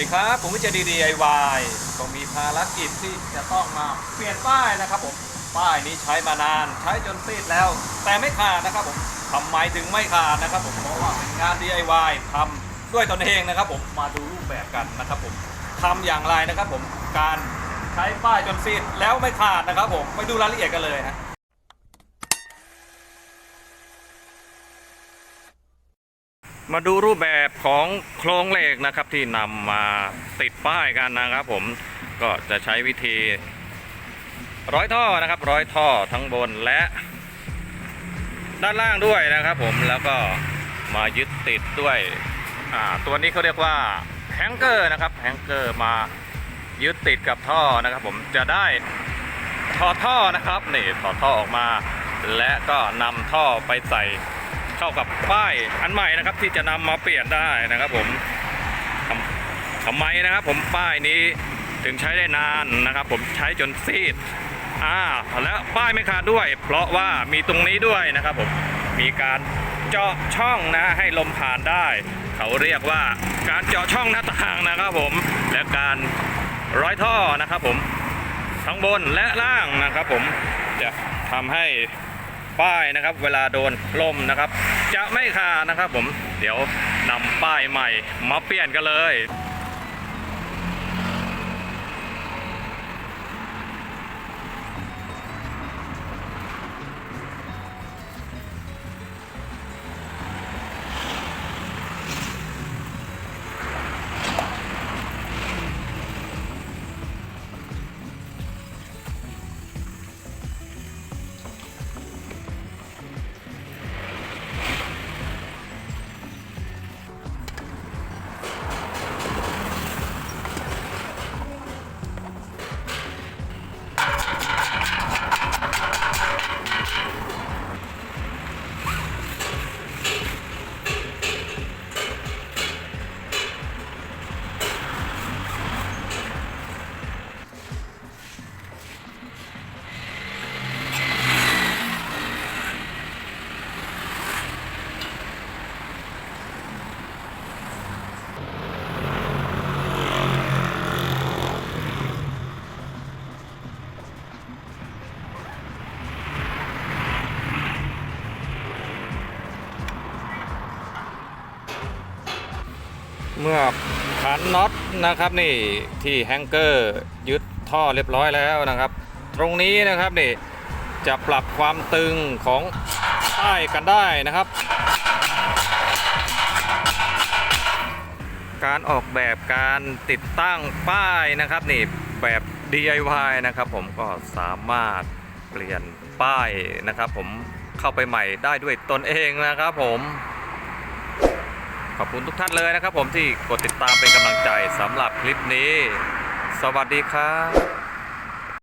ดีครับผมวิจัยดี DIY ก็มีภารกิจที่จะต้องมาเปลี่ยนป้ายนะครับผมป้ายนี้ใช้มานานใช้จนซีดแล้ว แต่ไม่ขาดนะครับผมทำไมถึงไม่ขาดนะครับผมเพราะว่าเป็นงาน DIY ทำด้วยตนเองนะครับผมมาดูรูปแบบกันนะครับผมทำอย่างไรนะครับผมการใช้ป้ายจนซีดแล้วไม่ขาดนะครับผมไปดูรายละเอียดกันเลยนะ มาดูรูปแบบของโครงเหล็กนะครับที่นำมาติดป้ายกันนะครับ ผมก็จะใช้วิธี ร้อยท่อนะครับร้อยท่อทั้งบนและ ด้านล่างด้วยนะครับ ผมแล้วก็มายึดติดด้วยตัวนี้เขาเรียกว่าแฮงเกอร์นะครับแฮงเกอร์มายึดติดกับท่อนะครับ ผมจะได้ถอดท่อนะครับนี่ถอดท่อออกมา และก็นำท่อไปใส่ เข้ากับป้ายอันใหม่นะครับที่จะนำมาเปลี่ยนได้นะครับผมทำทำไมนะครับผมป้ายนี้ถึงใช้ได้นานนะครับ ผมใช้จนซีดอ่าแล้วป้ายไม่ขาดด้วย เพราะว่ามีตรงนี้ด้วยนะครับผมมีการเจาะช่องนะให้ลมผ่านได้ เขาเรียกว่าการเจาะช่องหน้าต่างนะครับผมและการร้อยท่อนะครับผมทั้งบนและล่างนะครับผมจะทำให้ ป้ายนะครับ เวลาโดนลมนะครับ จะไม่ขาดนะครับผมเดี๋ยวนำป้ายใหม่มาเปลี่ยนกันเลย เมื่อขันน็อตนะครับนี่ที่แฮงเกอร์ยึดท่อเรียบร้อยแล้วนะครับ ตรงนี้นะครับนี่จะปรับความตึงของป้ายกันได้นะครับ การออกแบบการติดตั้งป้ายนะครับนี่แบบ DIY นะครับ ผมก็สามารถเปลี่ยนป้ายนะครับ ผมเข้าไปใหม่ได้ด้วยตนเองนะครับผม ขอบคุณทุกท่านเลยนะครับผมที่กดติดตามเป็นกำลังใจสำหรับคลิปนี้ สวัสดีครับ